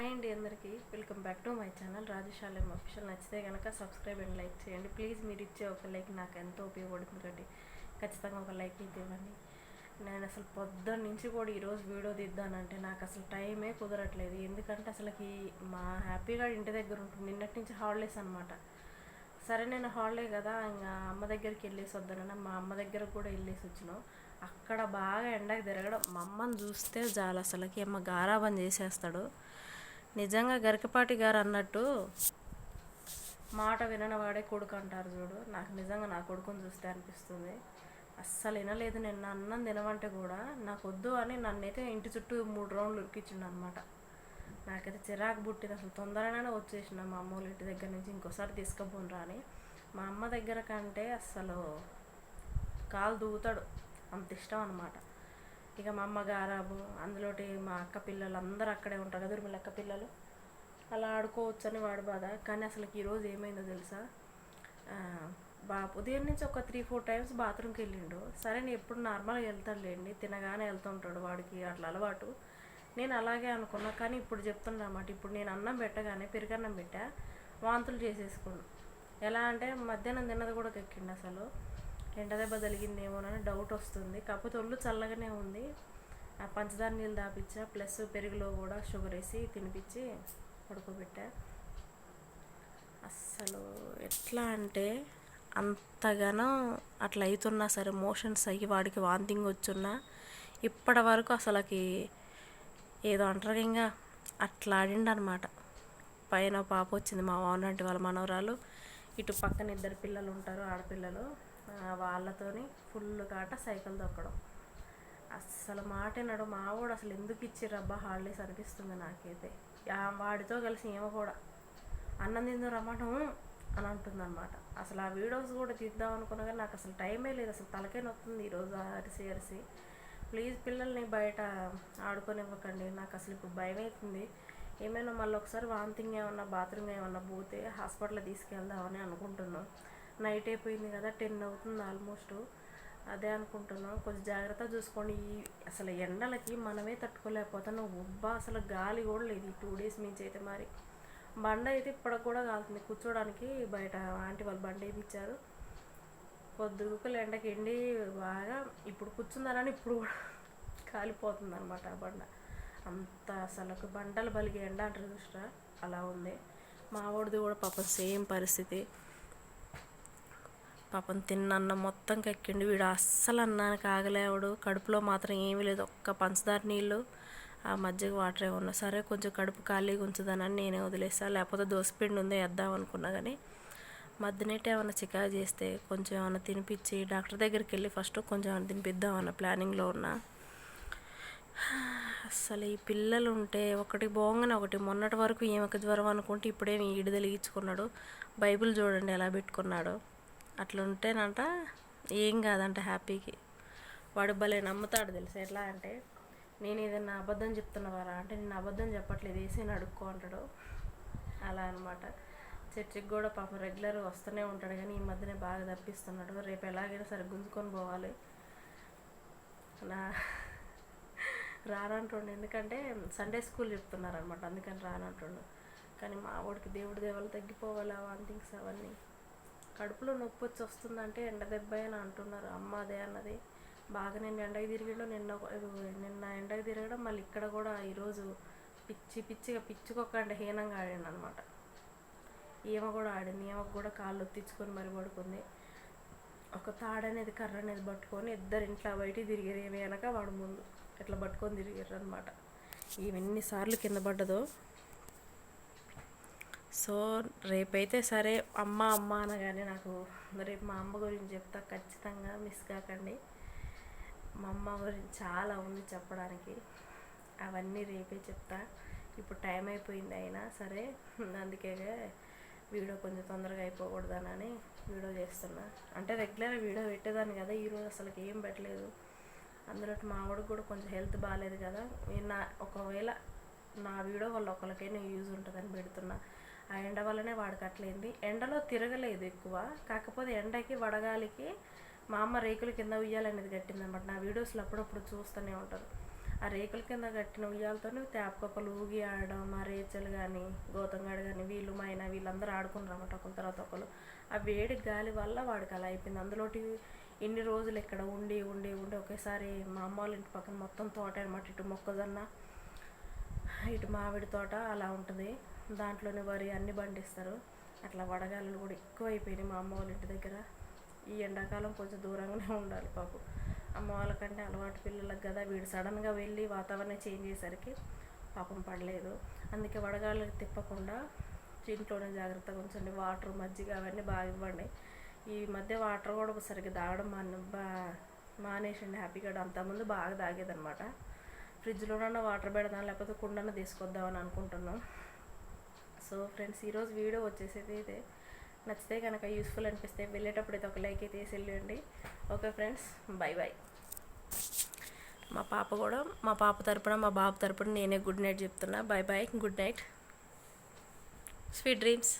Hi అండి అందరికీ. Welcome back to my channel Rajashalam official. నచ్చితే కనుక సబ్స్క్రైబ్ అండ్ లైక్ చేయండి. ప్లీజ్ మీరు ఇచ్చే ఒక లైక్ నాకు ఎంతో ఉపయోగపడుతుంది కాబట్టి ఖచ్చితంగా ఒక లైక్ అయితే ఇవ్వండి. నేను అసలు పొద్దున్న నుంచి కూడా ఈరోజు వీడియో తీద్దానంటే నాకు అసలు టైమే కుదరట్లేదు. ఎందుకంటే అసలుకి మా హ్యాపీగా ఇంటి దగ్గర ఉంటుంది. నిన్నటి నుంచి హాలిడేస్ అనమాట సరే నేను హాలిడే కదా ఇంకా అమ్మ దగ్గరికి వెళ్ళేసి వద్దానన్న. మా అమ్మ దగ్గర కూడా వెళ్ళేసి వచ్చినాం. అక్కడ బాగా ఎండకు తిరగడం మా అమ్మని చూస్తే చాలు అసలుకి. అమ్మ గారాబం చేసేస్తాడు. నిజంగా గరికపాటి గారు అన్నట్టు మాట విననవాడే కొడుకు అంటారు చూడు. నాకు నిజంగా నా కొడుకుని చూస్తే అనిపిస్తుంది. అస్సలు వినలేదు నేను అన్నం తినమంటే కూడా నాకు వద్దు అని నన్నైతే ఇంటి చుట్టూ మూడు రౌండ్లు ఉరికిచ్చిండు అనమాట నాకైతే చిరాకు పుట్టింది. అసలు తొందరగానే వచ్చేసిన మా అమ్మ వాళ్ళ ఇంటి దగ్గర నుంచి ఇంకోసారి తీసుకుపోను రాని. మా అమ్మ దగ్గర కంటే అస్సలు కాలు దూతాడు. అంత ఇష్టం అనమాట ఇక మా అమ్మ గారాబు అందులోటి మా అక్క పిల్లలు అందరూ అక్కడే ఉంటారు కదా మీ అక్క పిల్లలు. అలా ఆడుకోవచ్చని వాడు బాధ. కానీ అసలు ఈరోజు ఏమైందో తెలుసా? బా ఉదయం నుంచి ఒక త్రీ ఫోర్ టైమ్స్ బాత్రూమ్కి వెళ్ళిండు. సరే నేను ఎప్పుడు నార్మల్గా వెళ్తాడులేండి తినగానే వెళ్తుంటాడు వాడికి అట్లా అలవాటు. నేను అలాగే అనుకున్నా కానీ ఇప్పుడు చెప్తున్నా అన్నమాట. ఇప్పుడు నేను అన్నం పెట్టగానే పెరుగన్నం పెట్టా వాంతులు చేసేసుకున్నాను ఎలా అంటే మధ్యాహ్నం తిన్నది కూడా ఎక్కిండు అసలు. ఎండ దెబ్బ తగిలిందేమోనని డౌట్ వస్తుంది. కాకపోతే ఒళ్ళు చల్లగానే ఉంది. ఆ పంచదార నీళ్ళు దాపించా ప్లస్ పెరుగులో కూడా షుగర్ వేసి తినిపించి పడుకోబెట్టా. అస్సలు ఎట్లా అంటే అంతగానో అట్లా అవుతున్నా సరే మోషన్స్ అయ్యి వాడికి వాంతింగ్ వచ్చున్నా ఇప్పటి వరకు అసలుకి ఏదో అంటారు ఇంకా అట్లా ఆడిండనమాట. పైన పాప వచ్చింది మా వానంటి వాళ్ళ మనవరాలు. ఇటు పక్కన ఇద్దరు పిల్లలు ఉంటారు ఆడపిల్లలు. వాళ్ళతోని ఫుల్ కాట సైకిల్ తొక్కడం. అస్సలు మాట వినడు మా వాడు అసలు ఎందుకు ఇచ్చిర్రబ్బా హాలిడేస్ అనిపిస్తుంది నాకైతే. వాడితో కలిసి ఏమో కూడా. అన్నం తిందు రమ్మటం అని అంటుంది అనమాట అసలు ఆ వీడియోస్ కూడా తీద్దాం అనుకున్నా కానీ నాకు అసలు టైమే లేదు అసలు తలకే నొస్తుంది ఈరోజు అరిసి అరిసి. ప్లీజ్ పిల్లల్ని బయట ఆడుకోనివ్వకండి నాకు అసలు ఇప్పుడు భయం అవుతుంది ఏమైనా మళ్ళీ ఒకసారి వాంతింగ్ ఏమన్నా బాత్రూమ్ ఏమన్నా పోతే హాస్పిటల్ తీసుకెళ్దామని అనుకుంటున్నాం. నైట్ అయిపోయింది కదా టెన్ అవుతుంది ఆల్మోస్ట్. అదే అనుకుంటున్నాం. కొంచెం జాగ్రత్త చూసుకోండి. ఈ అసలు ఎండలకి మనమే తట్టుకోలేకపోతున్నాం ఉబ్బా అసలు గాలి కూడా లేదు ఈ టూ డేస్ నుంచి అయితే మరి. బండ అయితే ఇప్పటికి కూడా కాలుతుంది. కూర్చోడానికి బయట ఆంటీ వాళ్ళు బండ ఇచ్చారు. పొద్దుగుకలు ఎండకి ఎండి బాగా ఇప్పుడు కూర్చున్నారని ఇప్పుడు కూడా కాలిపోతుంది అనమాట ఆ బండ. అంత అసలు బండలు బలిగే ఎండ అంటారు చూసిరా? అలా ఉంది. మా వాడిది కూడా పాపం సేమ్ పరిస్థితి. పాపం తిన్న అన్నం మొత్తం కక్కిండు. వీడు అస్సలు అన్నానికి ఆగలేవాడు కడుపులో మాత్రం ఏమీ లేదు. ఒక్క పంచదార నీళ్ళు ఆ మజ్జిగ వాటర్ ఏమన్నా సరే కొంచెం కడుపు ఖాళీగా ఉంచుదానని నేనే వదిలేసా. లేకపోతే దోసపిండి ఉందో వేద్దాం అనుకున్నా కానీ మధ్యనేట ఏమైనా చికా చేస్తే కొంచెం ఏమైనా తినిపించి డాక్టర్ దగ్గరికి వెళ్ళి ఫస్ట్ కొంచెం ఏమైనా తినిపిద్దాం అన్న ప్లానింగ్లో ఉన్నా. అసలు ఈ పిల్లలు ఉంటే ఒకటి బాగుంగానే ఒకటి. మొన్నటి వరకు ఏమక జ్వరం అనుకుంటే ఇప్పుడేమి ఈడు తెలిగించుకున్నాడు బైబిల్ చూడండి ఎలా పెట్టుకున్నాడు. అట్లా ఉంటేనంట ఏం కాదంట హ్యాపీకి. వాడు భలే నమ్ముతాడు తెలుసా? ఎట్లా అంటే నేను ఏదైనా అబద్ధం చెప్తున్నవారా? అంటే నేను అబద్ధం చెప్పట్లేదు వేసి అడుక్కో అంటాడు. అలా అనమాట చర్చికి కూడా పాపం రెగ్యులర్ వస్తూనే ఉంటాడు కానీ ఈ మధ్యనే బాగా తప్పిస్తున్నాడు. రేపు ఎలాగైనా సరే గుంజుకొని పోవాలి. నా రానంటుండు. ఎందుకంటే సండే స్కూల్ చెప్తున్నారు అనమాట అందుకని రానంటుండు. కానీ మా వాడికి దేవుడి దేవాలు తగ్గిపోవాలి వాంతింగ్స్ అవన్నీ. కడుపులో నొప్పి వచ్చి వస్తుందంటే ఎండ దెబ్బ అని అంటున్నారు. అమ్మ అదే అన్నది. బాగా నేను ఎండకి తిరిగిండు. నిన్న ఒక- నిన్న ఎండకి తిరగడం మళ్ళీ ఇక్కడ కూడా ఈరోజు పిచ్చి పిచ్చిగా పిచ్చుకోకండి హీనంగా ఆడాను అనమాట ఈమె కూడా ఆడింది. ఈమెకు కూడా కాళ్ళు ఒత్తించుకొని మరి పడుకుంది. ఒక తాడ అనేది కర్ర అనేది పట్టుకొని ఇద్దరు ఇంట్లో బయటికి తిరిగారు ఏమి వెనక వాడు ముందు. ఇట్లా పట్టుకొని తిరిగారు అనమాట ఈమె ఎన్నిసార్లు కింద పడ్డదో సో రేపైతే సరే అమ్మ అమ్మ అనగానే నాకు రేపు మా అమ్మ గురించి చెప్తా ఖచ్చితంగా మిస్ కాకండి. మా అమ్మ గురించి చాలా ఉంది చెప్పడానికి. అవన్నీ రేపే చెప్తా. ఇప్పుడు టైం అయిపోయింది అయినా సరే అందుకే వీడియో కొంచెం తొందరగా అయిపోకూడదనని వీడియో చేస్తున్నా. అంటే రెగ్యులర్ వీడియో పెట్టేదాన్ని కదా ఈరోజు అసలు ఏం పెట్టలేదు. అందులో మా ఆవిడకి కూడా కొంచెం హెల్త్ బాగాలేదు కదా. నేను నా ఒకవేళ నా వీడియో వల్ల ఒకరికైనా యూజ్ ఉంటుందని పెడుతున్నా. ఆ ఎండ వల్లనే వాడకట్లేంది. ఎండలో తిరగలేదు ఎక్కువ. కాకపోతే ఎండకి వడగాలికి మా అమ్మ రేకుల కింద ఉయ్యాలనేది కట్టిందనమాట. నా వీడియోస్లో అప్పుడప్పుడు చూస్తూనే ఉంటారు. ఆ రేకుల కింద కట్టిన ఉయ్యాలతో తేపకొకలు ఊగి ఆడడం మా రేచలు కానీ గౌతంగాడు కానీ వీళ్ళు మా ఆయన వీళ్ళందరూ ఆడుకున్నారు అనమాట ఒకరి తర్వాత ఒకరు ఆ వేడి గాలి వల్ల వాడికి అలా అయిపోయింది. అందులోటి ఇన్ని రోజులు ఇక్కడ ఉండి ఉండి ఉండి ఒకేసారి మా అమ్మ వాళ్ళ ఇంటి పక్కన మొత్తం తోట అనమాట. ఇటు మొక్కజొన్న ఇటు మామిడి తోట అలా ఉంటుంది. దాంట్లోనే వరి అన్ని పండిస్తారు. అట్లా వడగాలు కూడా ఎక్కువ అయిపోయినాయి మా అమ్మ వాళ్ళ ఇంటి దగ్గర. ఈ ఎండాకాలం కొంచెం దూరంగానే ఉండాలి పాపం. అమ్మ వాళ్ళకంటే అలవాటు పిల్లలకు కదా వీడు సడన్గా వెళ్ళి వాతావరణం చేంజ్ చేసేసరికి పాపం పడలేదు. అందుకే వడగాళ్ళకి తిప్పకుండా ఇంట్లోనే జాగ్రత్తగా ఉంచండి. వాటర్ మజ్జిగ అవన్నీ బాగా ఇవ్వండి. ఈ మధ్య వాటర్ కూడా సరిగ్గా తాగడం మాన బా మానేసండి హ్యాపీగా అంతకుముందు బాగా తాగేదనమాట ఫ్రిడ్జ్లోనన్నా వాటర్ పెడదాం లేకపోతే కుండన తీసుకొద్దామని అనుకుంటున్నాం. సో ఫ్రెండ్స్ ఈరోజు వీడియో వచ్చేసేది ఇదే. నచ్చితే కనుక యూస్ఫుల్ అనిపిస్తే వెళ్ళేటప్పుడు అయితే ఒక లైక్ అయితే వేసి వెళ్ళండి ఓకే ఫ్రెండ్స్ బై బాయ్ మా పాప కూడా మా పాప తరపున మా బాబు తరపున నేనే గుడ్ నైట్ చెప్తున్నా. Bye bye good night. Sweet dreams.